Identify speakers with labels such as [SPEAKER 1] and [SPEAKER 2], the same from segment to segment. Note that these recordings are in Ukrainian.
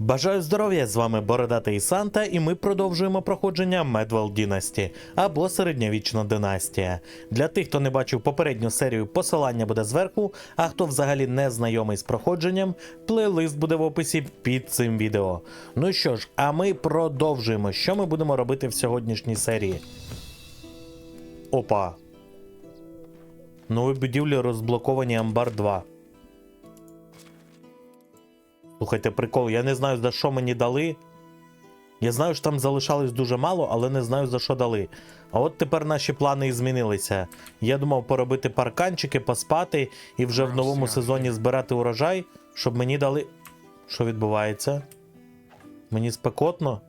[SPEAKER 1] Бажаю здоров'я! З вами Бородатий Санта, і ми продовжуємо проходження Медвел Дінасті або Середньовічна династія. Для тих, хто не бачив попередню серію, посилання буде зверху. А хто взагалі не знайомий з проходженням, плейлист буде в описі під цим відео. Ну що ж, а ми продовжуємо. Що ми будемо робити в сьогоднішній серії? Опа. Нові будівлі розблоковані Амбар 2. Слухайте, прикол, я не знаю, за що мені дали. Я знаю, що там залишалось дуже мало, але не знаю за що дали. А от тепер наші плани і змінилися. Я думав поробити парканчики, поспати і вже в новому сезоні збирати урожай, щоб мені дали. Що відбувається? Мені спекотно?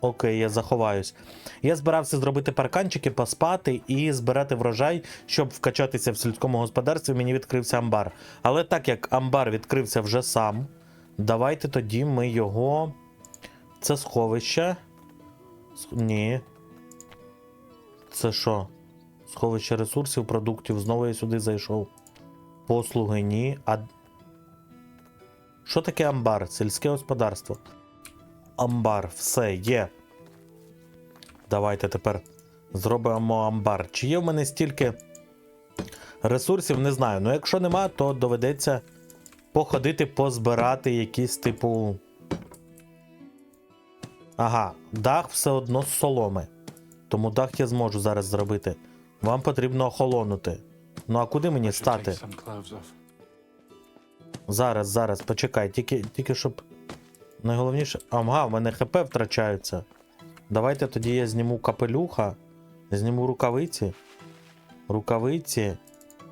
[SPEAKER 1] Окей, я заховаюсь. Я збирався зробити парканчики, поспати і збирати врожай, щоб вкачатися в сільському господарстві. Мені відкрився амбар. Але так як амбар відкрився вже сам, давайте тоді ми його. Це сховище. Сх- Ні. Це що? Сховище ресурсів, продуктів. Знову я сюди зайшов. Послуги, ні. А. Що таке амбар? Сільське господарство. Амбар, все є. Давайте тепер зробимо амбар. Чи є в мене стільки ресурсів, не знаю. Ну, якщо нема, то доведеться походити, позбирати якісь типу. Ага, дах все одно з соломи. Тому дах я зможу зараз зробити. Вам потрібно охолонути. Ну а куди мені стати? Зараз, зараз, почекай, тільки, тільки щоб. Найголовніше. Ага, в мене ХП втрачаються. Давайте тоді я зніму капелюха, зніму рукавиці, рукавиці,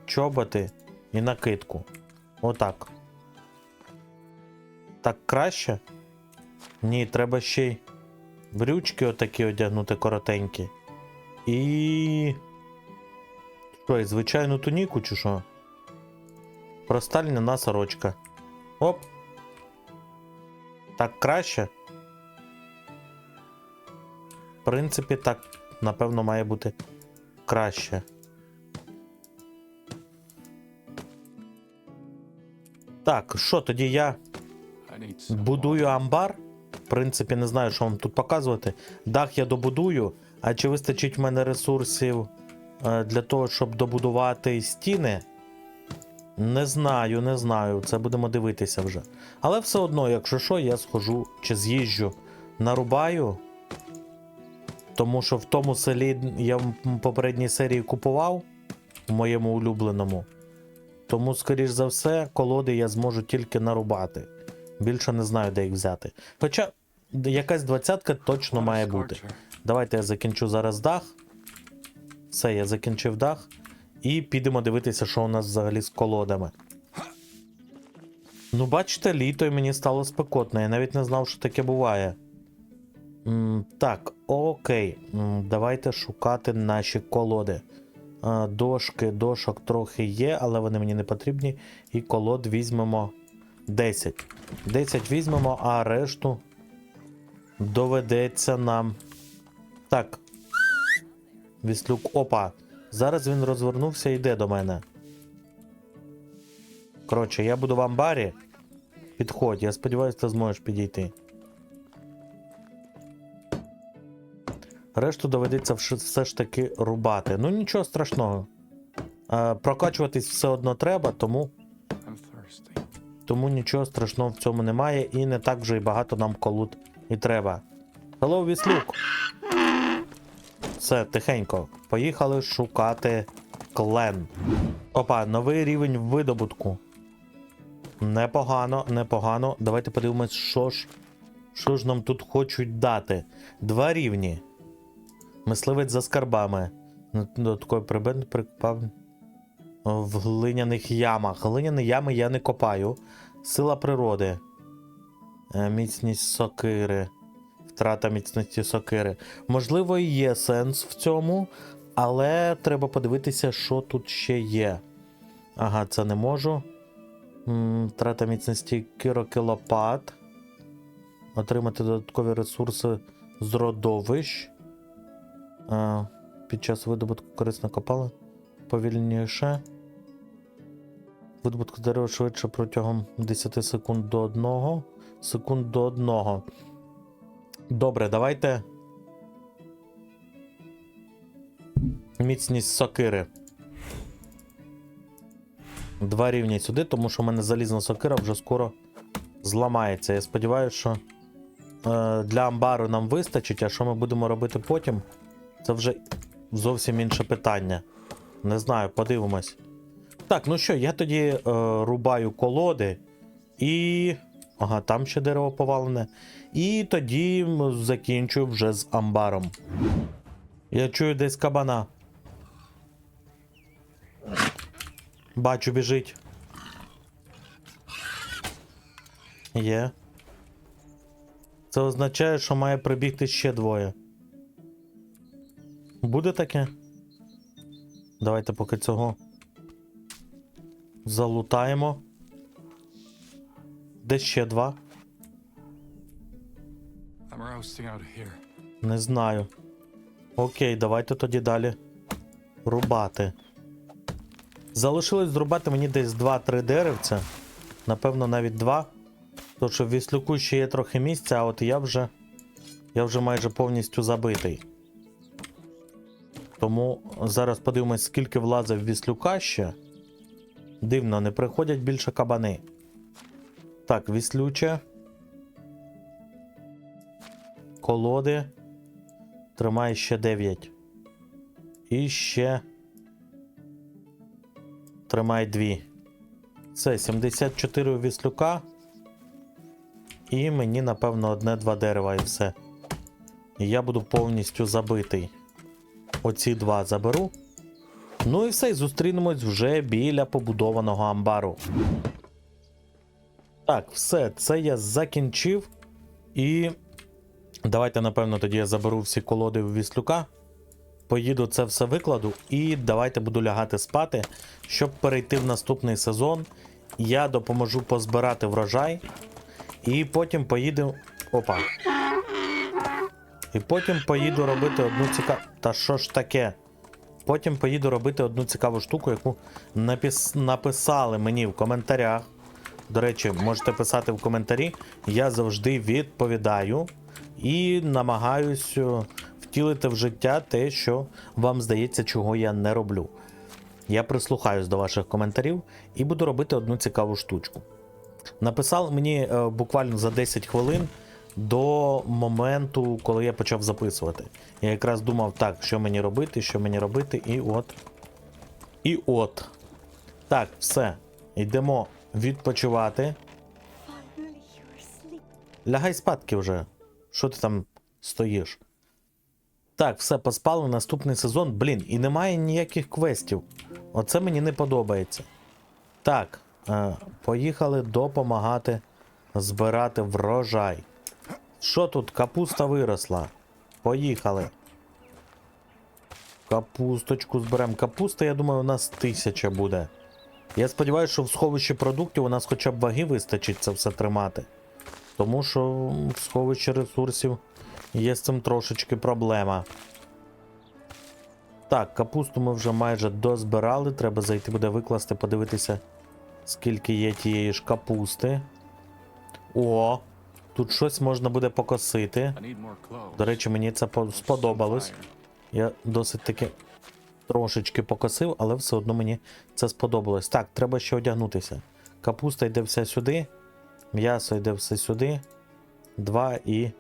[SPEAKER 1] чоботи і накидку. Отак. Так краще? Ні, треба ще й брючки отакі одягнути коротенькі. І. Що, і звичайну туніку чи що? Проста льняна сорочка. Оп. Так краще. В принципі, так, напевно, має бути краще. Так, що тоді я будую амбар. В принципі, не знаю, що вам тут показувати. Дах я добудую. А чи вистачить в мене ресурсів е, для того, щоб добудувати стіни? Не знаю, не знаю. Це будемо дивитися вже. Але все одно, якщо що, я схожу чи з'їжджу, нарубаю. Тому що в тому селі я в попередній серії купував у моєму улюбленому. Тому, скоріш за все, колоди я зможу тільки нарубати. Більше не знаю, де їх взяти. Хоча якась двадцятка точно має бути. Давайте я закінчу зараз дах. Все, я закінчив дах. І підемо дивитися, що у нас взагалі з колодами. Ну, бачите, літо і мені стало спекотно. Я навіть не знав, що таке буває. М, так, окей. М, давайте шукати наші колоди. А, дошки, дошок трохи є, але вони мені не потрібні. І колод візьмемо 10. 10 візьмемо, а решту доведеться нам. Так. Віслюк. Опа. Зараз він розвернувся і йде до мене. Коротше, я буду в амбарі. Підходь, я сподіваюся, ти зможеш підійти. Решту доведеться все ж таки рубати. Ну нічого страшного. Е, прокачуватись все одно треба, тому, тому нічого страшного в цьому немає і не так вже й багато нам колод і треба. Hello, Віслюк! Все, тихенько. Поїхали шукати клен. Опа, новий рівень видобутку. Непогано, непогано. Давайте подивимось, що ж, що ж нам тут хочуть дати. Два рівні. Мисливець за скарбами. Ну, Додатковий прибед припав в глиняних ямах. Глиняні ями я не копаю. Сила природи. Е, Міцність сокири. Втрата міцності сокири. Можливо, є сенс в цьому, але треба подивитися, що тут ще є. Ага, це не можу. Втрата міцності лопат. Отримати додаткові ресурси з родовищ. А, під час видобутку корисно копали. Повільніше. Видобутку дерева швидше протягом 10 секунд до одного. секунд до одного. Добре, давайте. Міцність сокири. Два рівні сюди, тому що в мене залізна сокира вже скоро зламається. Я сподіваюся, що е, для амбару нам вистачить, а що ми будемо робити потім, це вже зовсім інше питання. Не знаю, подивимось. Так, ну що, я тоді е, рубаю колоди і. Ага, там ще дерево повалене. І тоді м, закінчую вже з амбаром. Я чую десь кабана. Бачу, біжить. Є. Це означає, що має прибігти ще двоє. Буде таке? Давайте поки цього залутаємо. Де ще два? Не знаю. Окей, давайте тоді далі рубати. Залишилось зрубати мені десь 2-3 деревця. Напевно, навіть 2. Тому що в віслюку ще є трохи місця, а от я вже. Я вже майже повністю забитий. Тому зараз подивимось, скільки влазив віслюка ще. Дивно, не приходять більше кабани. Так, віслюче. Колоди. Тримає ще 9. І ще. Тримає 2. Це 74 у віслюка. І мені, напевно, одне-два дерева і все. І я буду повністю забитий. Оці два заберу. Ну і все, і зустрінемось вже біля побудованого амбару. Так, все, це я закінчив. І давайте, напевно, тоді я заберу всі колоди в віслюка. Поїду це все викладу, і давайте буду лягати спати, щоб перейти в наступний сезон. Я допоможу позбирати врожай. І потім поїду. Опа. І потім поїду робити одну цікаву. Та що ж таке? Потім поїду робити одну цікаву штуку, яку напис... написали мені в коментарях. До речі, можете писати в коментарі. Я завжди відповідаю і намагаюсь е, втілити в життя те, що вам здається, чого я не роблю. Я прислухаюсь до ваших коментарів і буду робити одну цікаву штучку. Написав мені е, буквально за 10 хвилин до моменту, коли я почав записувати. Я якраз думав, так, що мені робити, що мені робити, і от. І от. Так, все. Йдемо відпочивати. Лягай спадки вже. Що ти там стоїш? Так, все, поспали наступний сезон. Блін, і немає ніяких квестів. Оце мені не подобається. Так, е, поїхали допомагати збирати врожай. Що тут? Капуста виросла. Поїхали. Капусточку зберемо. Капуста, я думаю, у нас тисяча буде. Я сподіваюся, що в сховищі продуктів у нас хоча б ваги вистачить це все тримати. Тому що в сховищі ресурсів є з цим трошечки проблема. Так, капусту ми вже майже дозбирали. Треба зайти буде викласти, подивитися, скільки є тієї ж капусти. О, тут щось можна буде покосити. До речі, мені це сподобалось. Я досить таки трошечки покосив, але все одно мені це сподобалось. Так, треба ще одягнутися. Капуста йде все сюди, м'ясо йде все сюди. Два і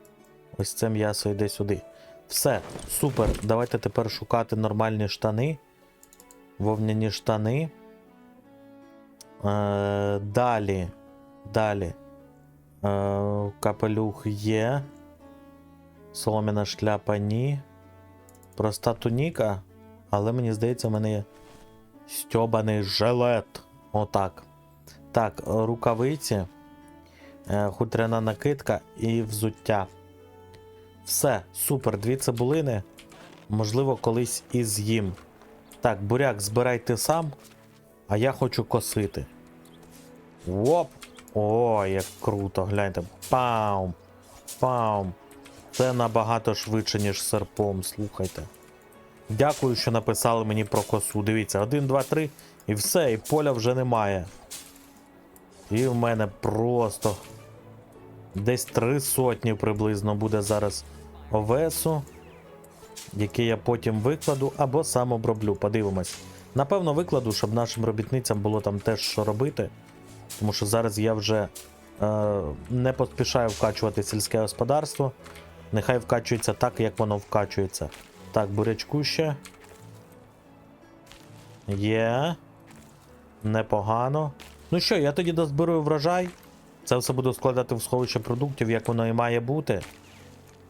[SPEAKER 1] ось це м'ясо йде сюди. Все, супер. Давайте тепер шукати нормальні штани. Вовняні штани. Е, далі. Далі. Е, капелюх є. Солом'яна шляпа ні. Проста туніка, але мені здається, в мене є стьобаний жилет. Отак. Так, рукавиці, хутряна накидка і взуття. Все, супер, дві цибулини. Можливо, колись і з'їм. Так, буряк, збирай ти сам, а я хочу косити. Оп! О, як круто, гляньте. Паум! Паум! Це набагато швидше, ніж серпом, слухайте. Дякую, що написали мені про косу. Дивіться, 1, 2, 3 і все, і поля вже немає. І в мене просто Десь три сотні приблизно буде зараз овесу, який я потім викладу або сам оброблю. Подивимось. Напевно, викладу, щоб нашим робітницям було там теж що робити. Тому що зараз я вже е, не поспішаю вкачувати сільське господарство. Нехай вкачується так, як воно вкачується. Так, бурячку ще. Є. Непогано. Ну що, я тоді дозберу врожай. Це все буду складати в сховище продуктів, як воно і має бути.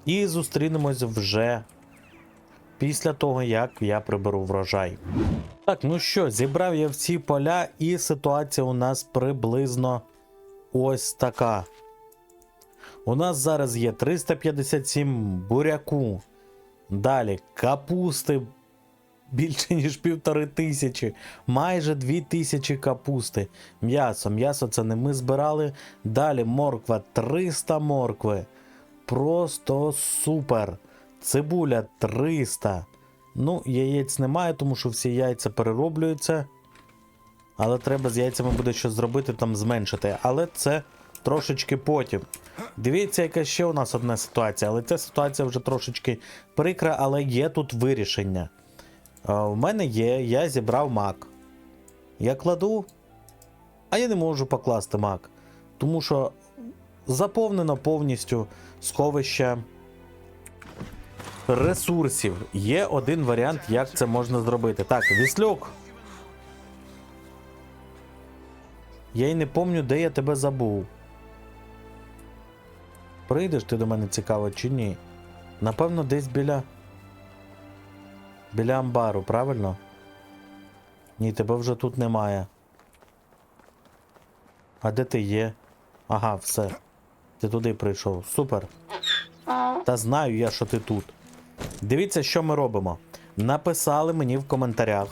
[SPEAKER 1] І зустрінемось вже після того, як я приберу врожай. Так, ну що, зібрав я всі поля, і ситуація у нас приблизно ось така. У нас зараз є 357 буряку. Далі капусти більше ніж півтори тисячі, майже дві тисячі капусти. М'ясо. М'ясо це не ми збирали. Далі морква 300 моркви. Просто супер. Цибуля 300. Ну, яєць немає, тому що всі яйця перероблюються. Але треба з яйцями буде щось зробити, там зменшити. Але це трошечки потім. Дивіться, яка ще у нас одна ситуація, але ця ситуація вже трошечки прикра, але є тут вирішення. У мене є, я зібрав мак. Я кладу, а я не можу покласти мак. Тому що заповнено повністю сховище ресурсів. Є один варіант, як це можна зробити. Так, Віслюк. Я й не помню, де я тебе забув. Прийдеш ти до мене цікаво чи ні? Напевно, десь біля. Біля амбару, правильно? Ні, тебе вже тут немає. А де ти є? Ага, все. Ти туди прийшов. Супер. Та знаю я, що ти тут. Дивіться, що ми робимо. Написали мені в коментарях.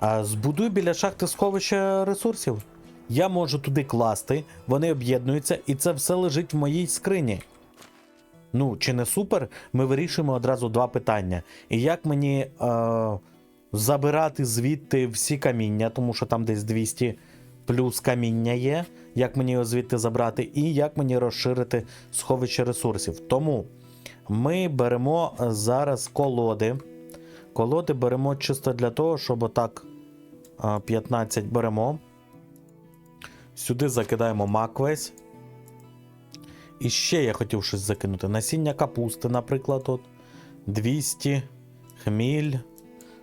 [SPEAKER 1] А збудуй біля шахти сховища ресурсів. Я можу туди класти, вони об'єднуються, і це все лежить в моїй скрині. Ну, чи не супер? Ми вирішуємо одразу два питання. І як мені е, забирати звідти всі каміння, тому що там десь 200 плюс каміння є. Як мені його звідти забрати, і як мені розширити сховище ресурсів. Тому ми беремо зараз колоди. Колоди беремо чисто для того, щоб отак е, 15 беремо. Сюди закидаємо мак весь. І ще я хотів щось закинути. Насіння капусти, наприклад, от 200, хміль,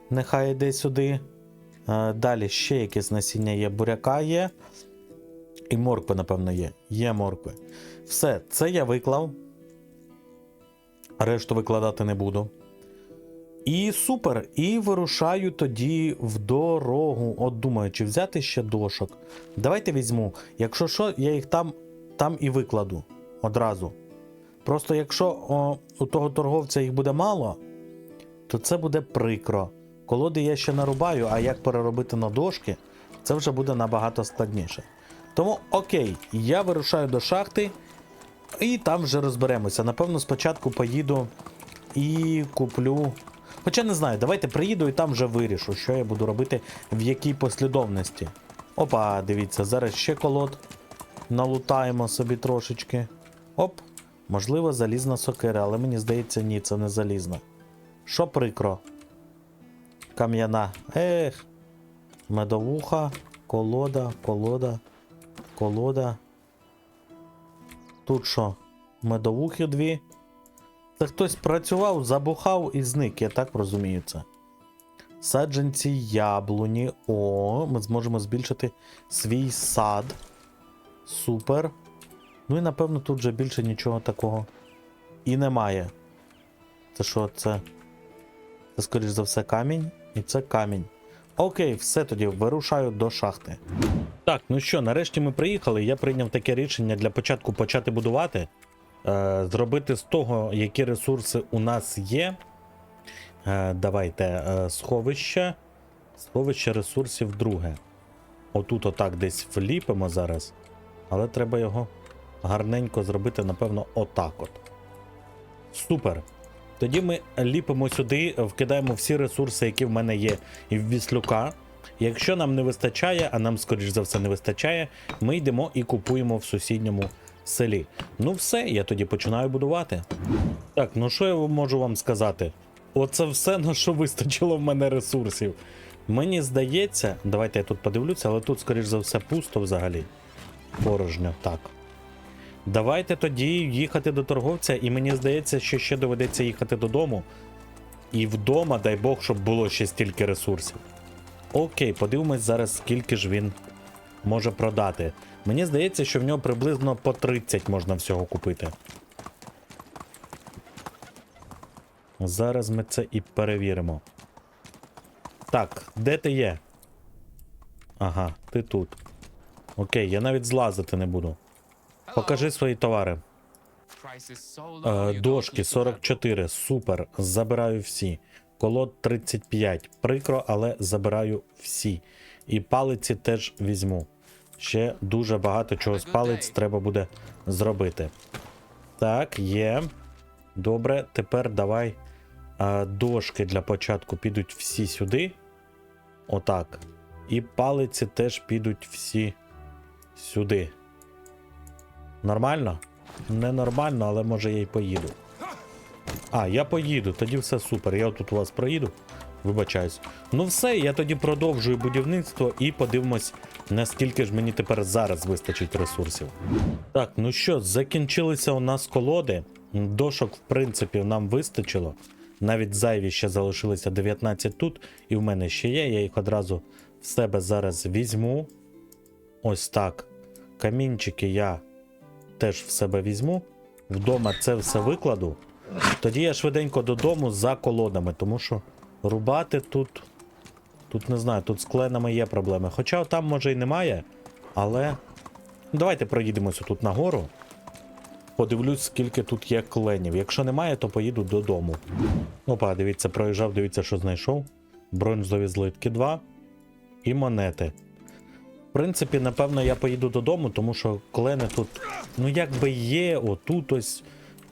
[SPEAKER 1] нехай йде сюди. Е, Далі ще якесь насіння є, буряка є. І моркви, напевно, є. Є моркви. Все, це я виклав. Решту викладати не буду. І супер. І вирушаю тоді в дорогу. От думаю, чи взяти ще дошок. Давайте візьму. Якщо що, я їх там, там і викладу одразу. Просто якщо о, у того торговця їх буде мало, то це буде прикро. Колоди я ще нарубаю, а як переробити на дошки, це вже буде набагато складніше. Тому окей, я вирушаю до шахти і там вже розберемося. Напевно, спочатку поїду і куплю. Хоча не знаю, давайте приїду і там вже вирішу, що я буду робити, в якій послідовності. Опа, дивіться, зараз ще колод. Налутаємо собі трошечки. Оп, можливо, залізна сокира, але мені здається, ні, це не залізна. Що прикро? Кам'яна. Ех. Медовуха, колода, колода, колода. Тут що? Медовухи дві. Це хтось працював, забухав і зник, я так розумію це. Саджанці яблуні. О, ми зможемо збільшити свій сад. Супер. Ну і напевно тут вже більше нічого такого і немає. Це що, це? Це, скоріш за все, камінь. І це камінь. Окей, все тоді вирушаю до шахти. Так, ну що, нарешті ми приїхали. Я прийняв таке рішення для початку почати будувати. Е, зробити з того, які ресурси у нас є. Е, давайте е, сховище. Сховище ресурсів друге. Отут отак десь вліпимо зараз. Але треба його гарненько зробити, напевно, отак от. Супер. Тоді ми ліпимо сюди, вкидаємо всі ресурси, які в мене є і в віслюка. Якщо нам не вистачає, а нам, скоріш за все, не вистачає, ми йдемо і купуємо в сусідньому селі. Ну все, я тоді починаю будувати. Так, ну що я можу вам сказати? Оце все, на що вистачило в мене ресурсів. Мені здається, давайте я тут подивлюся, але тут, скоріш за все, пусто взагалі. Порожньо, так. Давайте тоді їхати до торговця, і мені здається, що ще доведеться їхати додому. І вдома, дай Бог, щоб було ще стільки ресурсів. Окей, подивимось зараз, скільки ж він може продати. Мені здається, що в нього приблизно по 30 можна всього купити. Зараз ми це і перевіримо. Так, де ти є? Ага, ти тут. Окей, я навіть злазити не буду. Покажи свої товари. Е, дошки 44, супер. Забираю всі. Колод 35. Прикро, але забираю всі. І палиці теж візьму. Ще дуже багато чого з палиць треба буде зробити. Так, є. Добре, тепер давай. А, дошки для початку підуть всі сюди. Отак. І палиці теж підуть всі сюди. Нормально? Ненормально, але може я й поїду. А, я поїду, тоді все супер. Я тут у вас проїду. Вибачаюсь. Ну все, я тоді продовжую будівництво і подивимось, наскільки ж мені тепер зараз вистачить ресурсів. Так, ну що, закінчилися у нас колоди. Дошок, в принципі, нам вистачило. Навіть зайві ще залишилися 19 тут, і в мене ще є. Я їх одразу в себе зараз візьму. Ось так. Камінчики я теж в себе візьму. Вдома це все викладу. Тоді я швиденько додому за колодами, тому що рубати тут. Тут не знаю, тут з кленами є проблеми. Хоча там може і немає, але. Давайте проїдемося тут нагору. Подивлюсь, скільки тут є кленів. Якщо немає, то поїду додому. Опа, дивіться, проїжджав, дивіться, що знайшов. Бронзові злитки 2 і монети. Принципі, напевно, я поїду додому, тому що клени тут, ну якби є, отут ось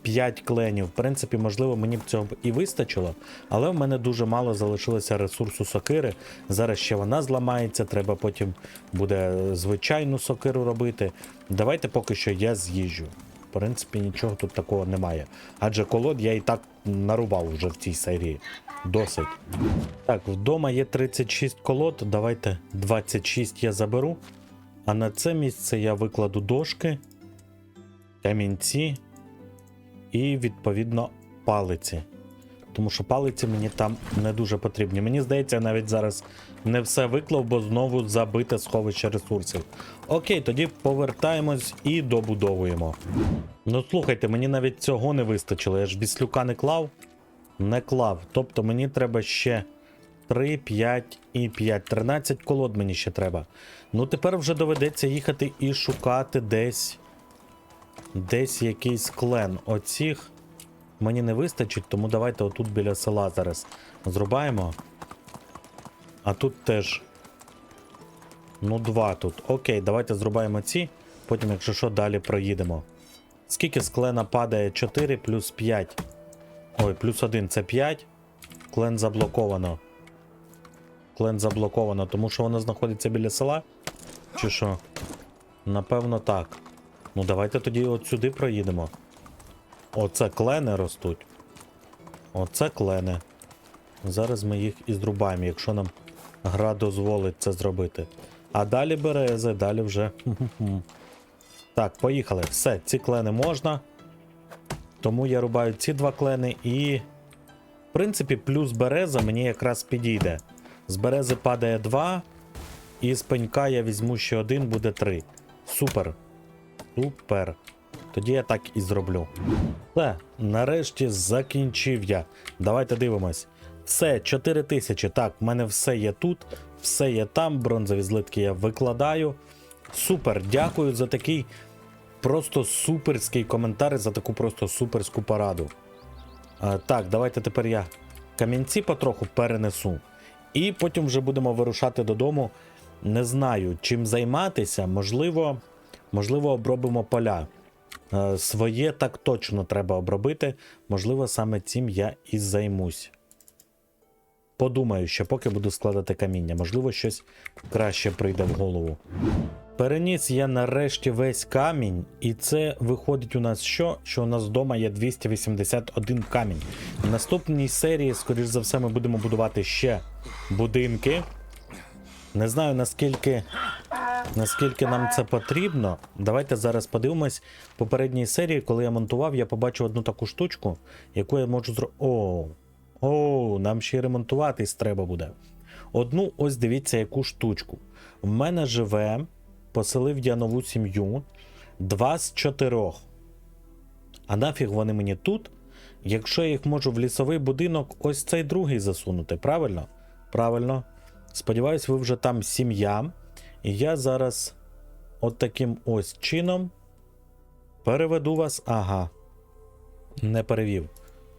[SPEAKER 1] 5 кленів. В принципі, можливо, мені б цього і вистачило, але в мене дуже мало залишилося ресурсу сокири. Зараз ще вона зламається, треба потім буде звичайну сокиру робити. Давайте поки що я з'їжджу. Принципі, нічого тут такого немає. Адже колод я і так нарубав вже в цій серії. Досить. Так, вдома є 36 колод. Давайте 26 я заберу. А на це місце я викладу дошки, камінці і, відповідно, палиці. Тому що палиці мені там не дуже потрібні. Мені здається, я навіть зараз не все виклав, бо знову забите сховище ресурсів. Окей, тоді повертаємось і добудовуємо. Ну слухайте, мені навіть цього не вистачило. Я ж віслюка не клав. Не клав. Тобто мені треба ще 3, 5 і 5. 13 колод мені ще треба. Ну тепер вже доведеться їхати і шукати десь. Десь якийсь клен. Оцих мені не вистачить, тому давайте отут біля села зараз зрубаємо. А тут теж. Ну, два тут. Окей, давайте зрубаємо ці. Потім, якщо що, далі проїдемо. Скільки з клена падає? 4 плюс 5. Ой, плюс 1 це 5. Клен заблоковано. Клен заблоковано, тому що воно знаходиться біля села? Чи що? Напевно, так. Ну, давайте тоді от сюди проїдемо. Оце клени ростуть. Оце клени. Зараз ми їх і зрубаємо, якщо нам гра дозволить це зробити. А далі берези, далі вже. Так, поїхали. Все, ці клени можна. Тому я рубаю ці два клени і. В принципі, плюс береза мені якраз підійде. З берези падає 2, і з пенька я візьму ще один, буде 3. Супер. Супер. Тоді я так і зроблю. Все, нарешті закінчив я. Давайте дивимось. Все, 4 тисячі. Так, в мене все є тут, все є там. Бронзові злитки я викладаю. Супер, дякую за такий просто суперський коментар, за таку просто суперську пораду. А, так, давайте тепер я камінці потроху перенесу. І потім вже будемо вирушати додому. Не знаю, чим займатися. Можливо, можливо, обробимо поля. Е, Своє так точно треба обробити. Можливо, саме цим я і займусь. Подумаю, ще поки буду складати каміння. Можливо, щось краще прийде в голову. переніс я нарешті весь камінь, і це виходить у нас що? Що у нас вдома є 281 камінь. В наступній серії, скоріш за все, ми будемо будувати ще будинки. Не знаю наскільки, наскільки нам це потрібно. Давайте зараз подивимось. В попередній серії, коли я монтував, я побачив одну таку штучку, яку я можу зробити. О, о, нам ще й ремонтуватись треба буде. Одну, ось дивіться, яку штучку. В мене живе, поселив я нову сім'ю, два з чотирьох. А нафіг вони мені тут, якщо я їх можу в лісовий будинок, ось цей другий засунути, правильно? Правильно. Сподіваюсь, ви вже там сім'я. І я зараз от таким ось чином переведу вас. Ага. Не перевів.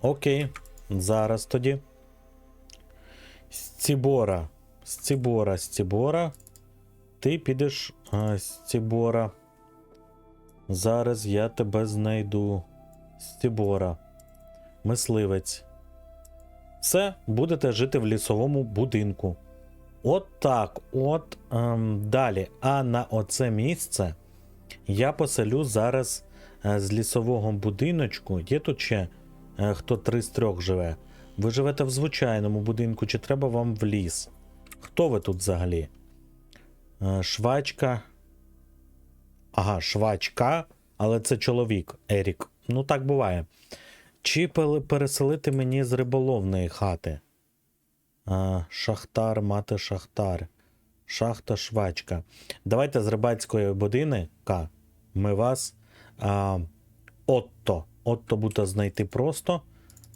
[SPEAKER 1] Окей, зараз тоді. Стібора. Стібора, Стібора. Ти підеш а, Стібора. Зараз я тебе знайду. Стібора. Мисливець. Все, будете жити в лісовому будинку. От так. От ем, далі. А на оце місце я поселю зараз е, з лісового будиночку. Є тут ще е, хто три з трьох живе. Ви живете в звичайному будинку, чи треба вам в ліс? Хто ви тут взагалі? Е, Швачка. Ага, швачка, але це чоловік Ерік. Ну так буває. Чи переселити мені з риболовної хати? Шахтар, мати шахтар. Шахта швачка. Давайте з рибацької будинка ми вас. А, Отто. Отто буде знайти просто.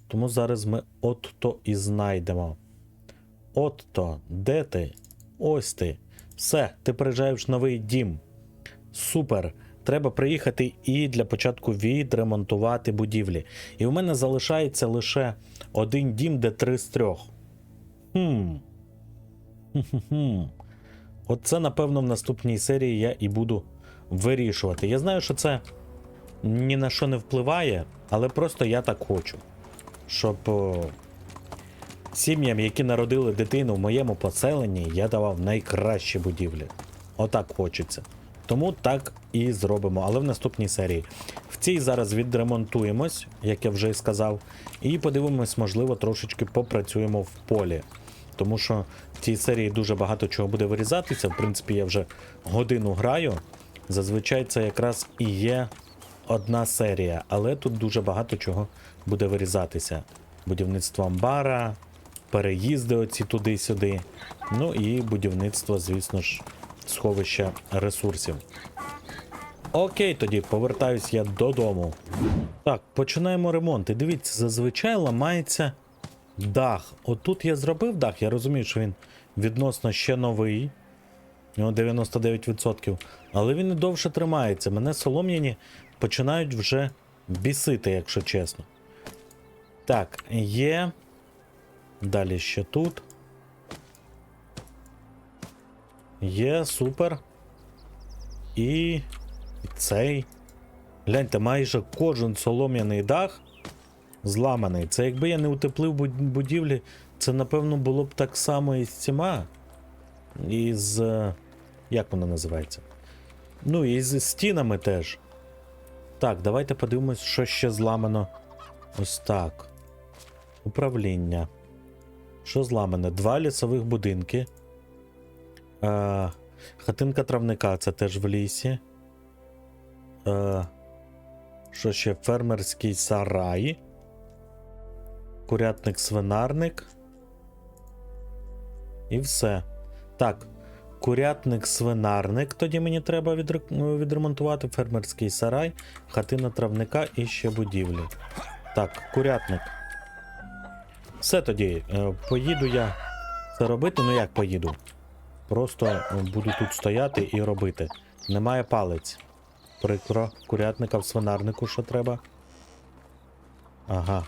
[SPEAKER 1] Тому зараз ми Отто і знайдемо. Отто, де ти? Ось ти. Все, ти приїжджаєш в новий дім. Супер. Треба приїхати і для початку відремонтувати будівлі. І в мене залишається лише один дім, де три з трьох. Оце, напевно, в наступній серії я і буду вирішувати. Я знаю, що це ні на що не впливає, але просто я так хочу. Щоб сім'ям, які народили дитину в моєму поселенні, я давав найкращі будівлі. Отак хочеться. Тому так і зробимо, але в наступній серії. В цій зараз відремонтуємось, як я вже і сказав, і подивимось, можливо, трошечки попрацюємо в полі. Тому що в цій серії дуже багато чого буде вирізатися. В принципі, я вже годину граю. Зазвичай це якраз і є одна серія, але тут дуже багато чого буде вирізатися. Будівництво амбара, переїзди оці туди-сюди. Ну і будівництво, звісно ж, сховища ресурсів. Окей, тоді повертаюсь я додому. Так, починаємо ремонт. І дивіться, зазвичай ламається дах. Отут я зробив дах, я розумію, що він відносно ще новий. У нього 99%. Але він і довше тримається. Мене солом'яні починають вже бісити, якщо чесно. Так, є. Далі ще тут. Є, супер. І цей. Гляньте, майже кожен солом'яний дах зламаний. Це якби я не утеплив будівлі, це напевно було б так само і з цими. І з. Як воно називається? Ну, і з стінами теж. Так, давайте подивимось, що ще зламано. Ось так. Управління. Що зламане? Два лісових будинки. Е, хатинка травника це теж в лісі. Е, що ще? Фермерський сарай. Курятник свинарник. І все. Так. Курятник свинарник. Тоді мені треба відремонтувати. Фермерський сарай, хатина травника і ще будівлі. Так, курятник. Все тоді. е, Поїду я це робити. Ну як поїду? Просто е, буду тут стояти і робити. Немає палець. Прикро. Курятника в свинарнику, що треба. Ага.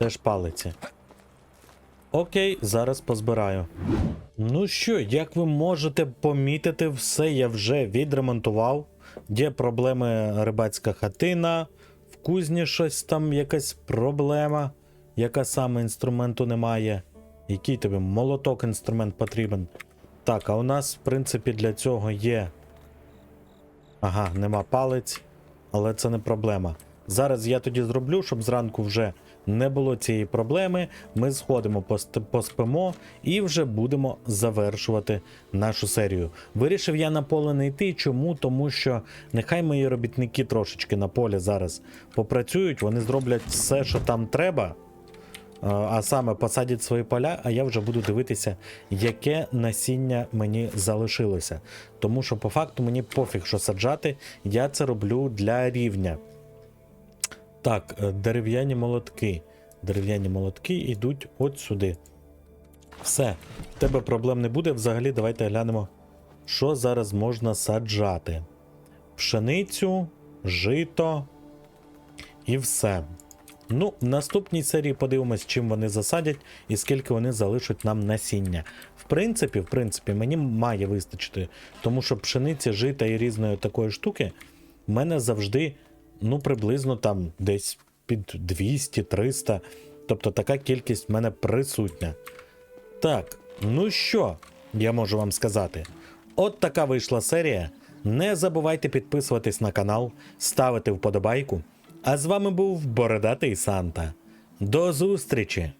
[SPEAKER 1] Теж палиці. Окей, зараз позбираю. Ну що, як ви можете помітити, все я вже відремонтував. Є проблеми рибацька хатина, в кузні щось там якась проблема, яка саме інструменту немає. Який тобі молоток інструмент потрібен? Так, а у нас, в принципі, для цього є Ага, нема палець, але це не проблема. Зараз я тоді зроблю, щоб зранку вже не було цієї проблеми. Ми сходимо, поспимо і вже будемо завершувати нашу серію. Вирішив я на поле не йти. Чому? Тому що нехай мої робітники трошечки на полі зараз попрацюють, вони зроблять все, що там треба. А саме посадять свої поля, а я вже буду дивитися, яке насіння мені залишилося. Тому що по факту мені пофіг, що саджати, я це роблю для рівня. Так, е, дерев'яні молотки. Дерев'яні молотки йдуть от сюди. Все, в тебе проблем не буде. Взагалі, давайте глянемо, що зараз можна саджати: пшеницю, жито і все. Ну, в наступній серії подивимось, чим вони засадять і скільки вони залишать нам насіння. В принципі, в принципі, мені має вистачити, тому що пшениці, жита і різної такої штуки в мене завжди, ну, приблизно там десь під 200-300. Тобто така кількість в мене присутня. Так, ну що, я можу вам сказати. От така вийшла серія. Не забувайте підписуватись на канал, ставити вподобайку. А з вами був Бородатий Санта. До зустрічі!